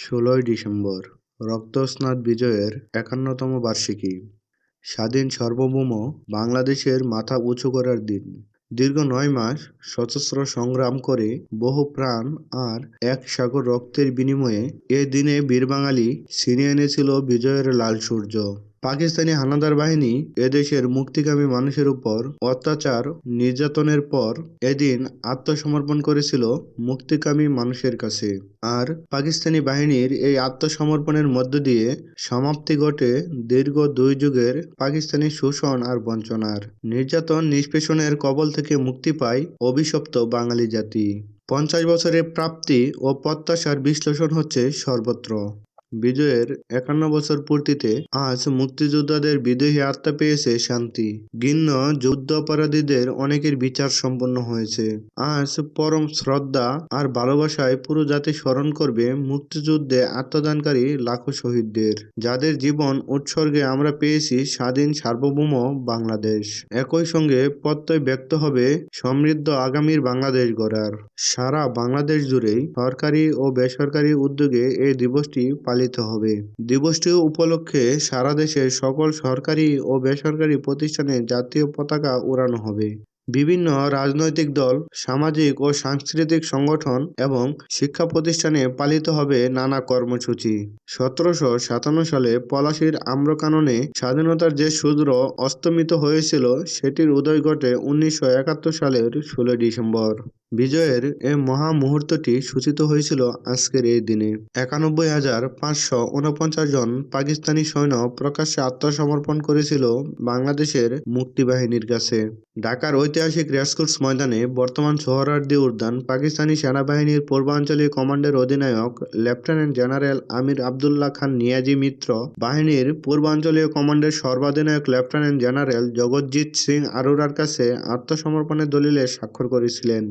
ষোলোই ডিসেম্বর, রক্তস্নাত বিজয়ের একান্নতম বার্ষিকী। স্বাধীন সর্বভৌম বাংলাদেশের মাথা উঁচু করার দিন। দীর্ঘ নয় মাস সশস্ত্র সংগ্রাম করে বহু প্রাণ আর এক সাগর রক্তের বিনিময়ে এ দিনে বীরবাঙালি ছিনিয়ে এনেছিল বিজয়ের লাল সূর্য। পাকিস্তানি হানাদার বাহিনী এদেশের মুক্তিকামী মানুষের উপর অত্যাচার, নির্যাতনের পর এদিন আত্মসমর্পণ করেছিল মুক্তিকামী মানুষের কাছে। আর পাকিস্তানি বাহিনীর এই আত্মসমর্পণের মধ্য দিয়ে সমাপ্তি ঘটে দীর্ঘ দুই যুগের পাকিস্তানি শোষণ আর বঞ্চনার। নির্যাতন নিষ্পেষণের কবল থেকে মুক্তি পায় অভিশপ্ত বাঙালি জাতি। পঞ্চাশ বছরের প্রাপ্তি ও প্রত্যাশার বিশ্লেষণ হচ্ছে সর্বত্র। বিজয়ের একান্ন বছর পূর্তিতে আজ মুক্তিযোদ্ধাদের বিদেহী আত্মা পেয়েছে শান্তি। গিন্ন যুদ্ধ অপরাধীদের অনেকের বিচার সম্পন্ন হয়েছে। আজ পরম শ্রদ্ধা আর ভালোবাসায় পুরো জাতি স্মরণ করবে মুক্তিযুদ্ধে আত্মদানকারী লাখো শহীদদের। যাদের জীবন উৎসর্গে আমরা পেয়েছি স্বাধীন সার্বভৌম বাংলাদেশ। একই সঙ্গে প্রত্যয় ব্যক্ত হবে সমৃদ্ধ আগামীর বাংলাদেশ গড়ার। সারা বাংলাদেশ জুড়েই সরকারি ও বেসরকারি উদ্যোগে এই দিবসটি পালিত হবে। দিবসটি উপলক্ষে সারা দেশের সকল সরকারি ও বেসরকারি প্রতিষ্ঠানে জাতীয় পতাকা উড়ানো হবে। বিভিন্ন রাজনৈতিক দল, সামাজিক ও সাংস্কৃতিক সংগঠন এবং শিক্ষা প্রতিষ্ঠানে পালিত হবে নানা কর্মসূচি। সতেরোশো সাতান্ন সালে পলাশির আম্রকাননে স্বাধীনতার যে সূর্য অস্তমিত হয়েছিল, সেটির উদয় ঘটে উনিশশো একাত্তর সালের ষোলোই ডিসেম্বর। বিজয়ের এ মহা মুহূর্তটি সূচিত হয়েছিল আজকের এই দিনে। একানব্বই হাজার পাঁচশো উনপঞ্চাশ জন পাকিস্তানি সৈন্য প্রকাশ্যে আত্মসমর্পণ করেছিল বাংলাদেশের মুক্তিবাহিনীর কাছে। ঢাকার ঐতিহাসিক রেসকোর্স ময়দানে বর্তমান সোহরাওয়ার্দী উদ্যান পাকিস্তানি সেনাবাহিনীর পূর্বাঞ্চলীয় কমান্ডের অধিনায়ক লেফটেন্যান্ট জেনারেল আমির আবদুল্লাহ খান নিয়াজি মিত্র, বাহিনীর পূর্বাঞ্চলীয় কমান্ডের সর্বাধিনায়ক লেফটেন্যান্ট জেনারেল জগৎজিৎ সিং আরোরার কাছে আত্মসমর্পণের দলিলে স্বাক্ষর করেছিলেন।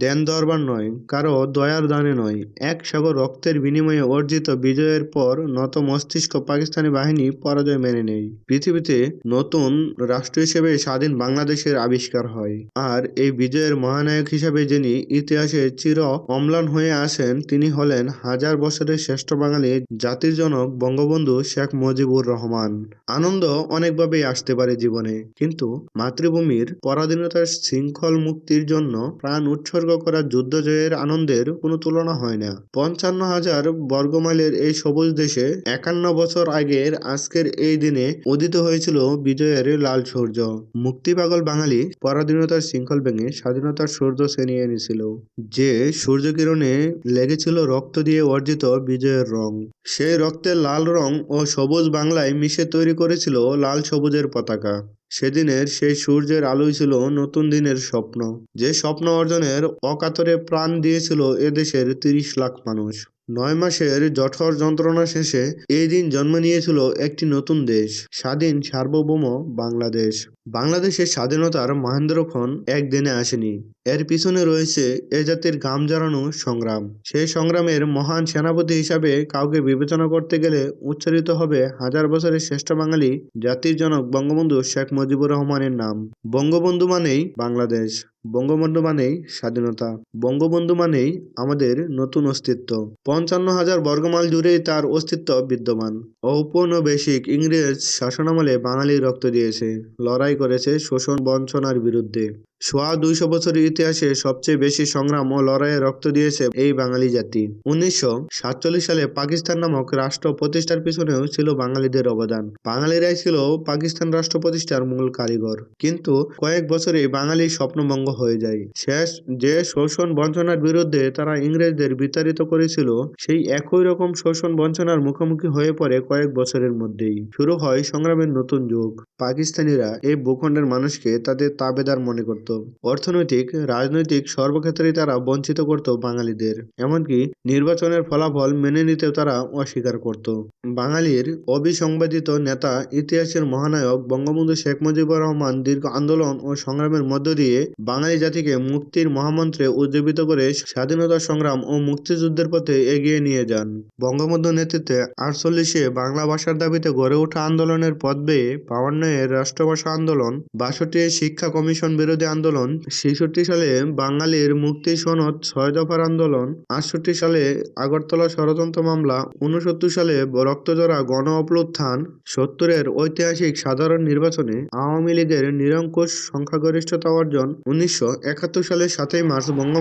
দেন দরবার নয় কারও দয়ার দানে নয়। এক সাগর রক্তের বিনিময়ে অর্জিত বিজয়ের পর নত মস্তিষ্ক পাকিস্তানি বাহিনী পরাজয় মেনে নেয়। পৃথিবীতে নতুন রাষ্ট্র হিসেবে স্বাধীন বাংলাদেশের আবিষ্কার হয়। আর এই বিজয়ের মহানায়ক হিসেবে যিনি ইতিহাসে চির অম্লান হয়ে আসেন তিনি হলেন হাজার বছরের শ্রেষ্ঠ বাঙালি জাতির জনক বঙ্গবন্ধু শেখ মুজিবুর রহমান। আনন্দ অনেকভাবেই আসতে পারে জীবনে, কিন্তু মাতৃভূমির পরাধীনতার শৃঙ্খল মুক্তির জন্য প্রাণ উৎসর্গ করা যুদ্ধ জয়ের আনন্দের কোনো তুলনা হয় না। পঞ্চান্ন হাজার বর্গমাইলের এই সবুজ দেশে একান্ন বছর আগের আজকের এই দিনে উদিত হয়েছিল বিজয়ের লাল সূর্য। মুক্তিপাগল বাঙালি পরাধীনতার শৃঙ্খল ভেঙে স্বাধীনতার সূর্য ছিনিয়ে এনেছিল। যে সূর্যকিরণে লেগেছিল রক্ত দিয়ে অর্জিত বিজয়ের রং। সেই রক্তের লাল রং ও সবুজ বাংলায় মিশে তৈরি করেছিল লাল সবুজের পতাকা। সেদিনের সেই সূর্যের আলোই ছিল নতুন দিনের স্বপ্ন। যে স্বপ্ন অর্জনের অকাতরে প্রাণ দিয়েছিল এদেশের তিরিশ লাখ মানুষ। নয় মাসের জঠর যন্ত্রণা শেষে এই দিন জন্ম নিয়েছিল একটি নতুন দেশ, স্বাধীন সার্বভৌম বাংলাদেশ। বাংলাদেশের স্বাধীনতার মহেন্দ্রক্ষণ একদিনে আসেনি। এর পিছনে রয়েছে এ জাতির গাম জড়ানো সংগ্রাম। সেই সংগ্রামের মহান সেনাপতি হিসাবে কাউকে বিবেচনা করতে গেলে উচ্চারিত হবে হাজার বছরের শ্রেষ্ঠ বাঙালি জাতির জনক বঙ্গবন্ধু শেখ মুজিবুর রহমানের নাম। বঙ্গবন্ধু মানেই বাংলাদেশ, বঙ্গবন্ধু মানেই স্বাধীনতা, বঙ্গবন্ধু মানেই আমাদের নতুন অস্তিত্ব। পঞ্চান্ন হাজার বর্গমাইল জুড়েই তার অস্তিত্ব বিদ্যমান। ঔপনিবেশিক ইংরেজ শাসনামলে বাঙালি রক্ত দিয়েছে। লড়াই করেছে শোষণ বঞ্চনার বিরুদ্ধে। সোয়া দুইশো বছরের ইতিহাসে সবচেয়ে বেশি সংগ্রাম ও লড়াইয়ে রক্ত দিয়েছে এই বাঙালি জাতি। উনিশশো সাতচল্লিশ সালে পাকিস্তান নামক রাষ্ট্র প্রতিষ্ঠার পিছনেও ছিল বাঙালিদের অবদান। বাঙালিরাই ছিল পাকিস্তান রাষ্ট্র প্রতিষ্ঠার মূল কারিগর। কিন্তু কয়েক বছরে বাঙালির স্বপ্নভঙ্গ হয়ে যায়। শেষ যে শোষণ বঞ্চনার বিরুদ্ধে তারা ইংরেজদের বিতাড়িত করেছিল, সেই একই রকম শোষণ বঞ্চনার মুখোমুখি হয়ে পড়ে কয়েক বছরের মধ্যেই। শুরু হয় সংগ্রামের নতুন যুগ। পাকিস্তানিরা এই ভূখণ্ডের মানুষকে তাদের তাবেদার মনে করত। অর্থনৈতিক, রাজনৈতিক সর্বক্ষেত্রেই তারা বঞ্চিত করত বাঙালিদের। এমনকি নির্বাচনের ফলাফল মেনে নিতেও তারা অস্বীকার করত। বাঙালির অবিসংবাদিত নেতা, ইতিহাসের মহানায়ক বঙ্গবন্ধু শেখ মুজিবুর রহমান দীর্ঘ আন্দোলন ও সংগ্রামের মধ্য দিয়ে বাঙালি জাতিকে মুক্তির মহামন্ত্রে উজ্জীবিত করে স্বাধীনতা সংগ্রাম ও মুক্তিযুদ্ধের পথে এগিয়ে নিয়ে যান। বঙ্গবন্ধুর নেতৃত্বে আটচল্লিশে বাংলা ভাষার দাবিতে গড়ে ওঠা আন্দোলনের পথ বেয়ে বাউান্ন এর রাষ্ট্রভাষা আন্দোলন বাষট্টি শিক্ষা কমিশন বিরোধী আন্দোলন আন্দোলন, ছেষট্টি সালে বাঙালির মুক্তি সনদ ছয় দফার আন্দোলন, আটষট্টি সালে আগরতলা ষড়যন্ত্র মামলা উনসত্তর সালে রক্তজরা গণ অভ্যুত্থান, সত্তরের ঐতিহাসিক সাধারণ নির্বাচনে আওয়ামী লীগের নিরঙ্কুশ সংখ্যাগরিষ্ঠতা অর্জন, উনিশশো একাত্তর সালের সাতই মার্চ বঙ্গ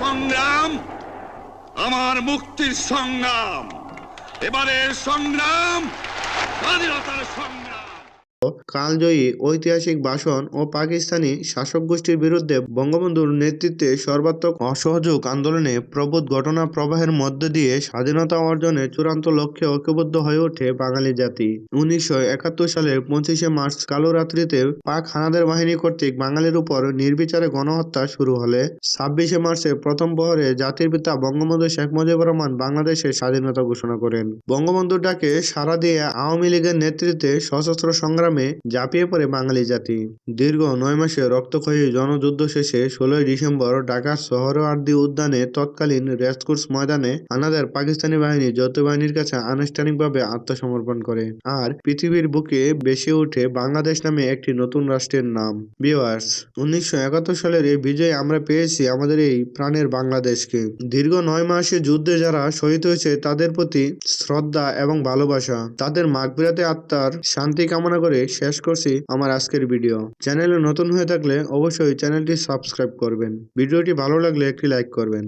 সংগ্রাম, আমার মুক্তির সংগ্রাম। এবারের সংগ্রাম, স্বাধীনতার সংগ্রাম। কালজয়ী ঐতিহাসিক ভাষণ ও পাকিস্তানি শাসক গোষ্ঠীর বিরুদ্ধে বঙ্গবন্ধুর নেতৃত্বে সর্বাত্মক অসহযোগ আন্দোলনে প্রবোধ ঘটনা প্রবাহের মধ্য দিয়ে স্বাধীনতা অর্জনে চূড়ান্ত লক্ষ্যে ঐক্যবদ্ধ হয়ে ওঠে বাঙালি জাতি। উনিশশো একাত্তর সালের পঁচিশে মার্চ কালো রাত্রিতে পাক হানাদের বাহিনী কর্তৃক বাঙালির উপর নির্বিচারে গণহত্যা শুরু হলে, ছাব্বিশে মার্চে প্রথম প্রহরে জাতির পিতা বঙ্গবন্ধু শেখ মুজিবুর রহমান বাংলাদেশের স্বাধীনতা ঘোষণা করেন। বঙ্গবন্ধুর ডাকে সাড়া দিয়ে আওয়ামী লীগের নেতৃত্বে সশস্ত্র সংগ্রামে ঝাঁপিয়ে পড়ে বাঙালি জাতি। দীর্ঘ নয় মাসে রক্তক্ষয়ী জনযুদ্ধ শেষে ষোলোই ডিসেম্বর ঢাকার সোহরাওয়ার্দী উদ্যানে তৎকালীন রেসকোর্স ময়দানে আনাদের পাকিস্তানি বাহিনী যৌথ বাহিনীর কাছে আনুষ্ঠানিকভাবে আত্মসমর্পণ করে আর পৃথিবীর বুকে বেসে ওঠে বাংলাদেশ নামে একটি নতুন রাষ্ট্রের নাম। বিওয়ার্স উনিশশো একাত্তর সালের এই বিজয়ে আমরা পেয়েছি আমাদের এই প্রাণের বাংলাদেশকে। দীর্ঘ নয় মাসে যুদ্ধে যারা শহীদ হয়েছে তাদের প্রতি শ্রদ্ধা এবং ভালোবাসা, তাদের মাগবিরাতে আত্মার শান্তি কামনা করে শেষ করছি আমার আজকের ভিডিও। চ্যানেলে নতুন হয়ে থাকলে অবশ্যই চ্যানেলটি সাবস্ক্রাইব করবেন। ভিডিওটি ভালো লাগলে একটি লাইক করবেন।